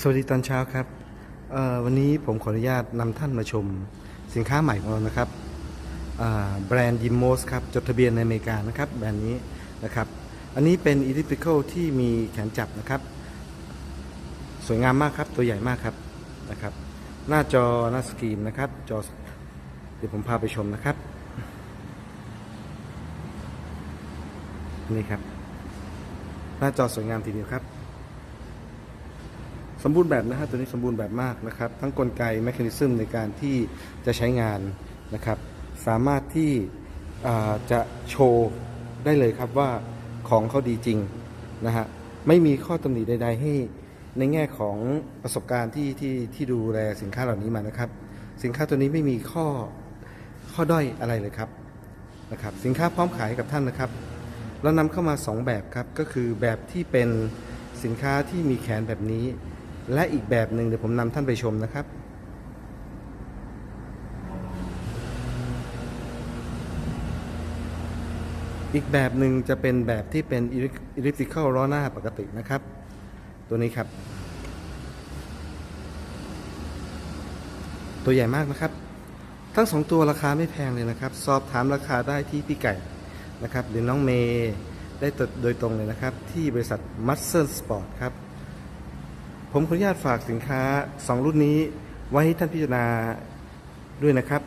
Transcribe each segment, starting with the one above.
สวัสดีตอนเช้าครับวันนี้ผมขออนุญาตนำท่านมาชมสินค้าใหม่ของเรานะครับแบรนด์ยิมโมสครับจดทะเบียนในอเมริกานะครับแบรนด์นี้นะครับอันนี้เป็น e l i p t i c a l ที่มีแขนจับนะครับ สวยงามมากครับตัวใหญ่มากครับนะครับ หน้าจอหน้าสกรีนนะครับจอเดี๋ยวผมพาไปชมนะครับนี่ครับ หน้าจอสวยงามทีเดียวครับ มบูรณ์แบบนะฮะตัวนี้สมบูรณ์แบบมากนะครับ ทั้งกลไกแมคานิซึมในการที่จะใช้งานนะครับ สามารถที่จะโชว์ได้เลยครับว่าของเขาดีจริงนะฮะไม่มีข้อตำหนิใด ๆ ให้ในแง่ของประสบการณ์ที่ที่ที่ดูแลสินค้าเหล่านี้มานะครับ สินค้าตัวนี้ไม่มีข้อข้อด้อยอะไรเลยครับนะครับ สินค้าพร้อมขายกับท่านนะครับ เรานำเข้ามา 2 แบบครับก็คือแบบที่เป็นสินค้าที่มีแขนแบบนี้ และอีกแบบหนึ่งเดี๋ยวผมนำท่านไปชมนะครับ อีกแบบหนึ่งจะเป็นแบบที่เป็น elliptical ล้อหน้าปกตินะครับ ตัวนี้ครับ ตัวใหญ่มากนะครับ ทั้งสองตัวราคาไม่แพงเลยนะครับ สอบถามราคาได้ที่พี่ไก่นะครับหรือน้องเมย์ได้โดยตรงเลยนะครับ ที่บริษัท Muscle Sport ครับ ผมขออนุญาตฝากสินค้า 2 รุ่นนี้ไว้ให้ท่านพิจารณาด้วยนะครับ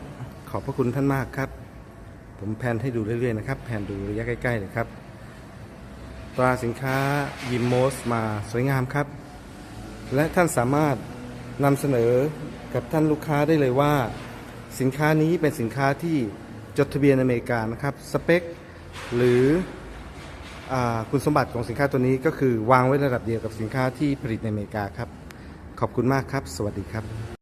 ขอบพระคุณท่านมากครับ ผมแพนให้ดูเรื่อยๆนะครับ แพนดูระยะใกล้ๆเลยครับ ตราสินค้ายิมโมสมาสวยงามครับ และท่านสามารถนำเสนอกับท่านลูกค้าได้เลยว่า สินค้านี้เป็นสินค้าที่จดทะเบียนอเมริกานะครับ สเปค หรือ คุณสมบัติของสินค้าตัวนี้ก็คือวางไว้ระดับเดียวกับสินค้าที่ผลิตในอเมริกาครับ ขอบคุณมากครับ สวัสดีครับ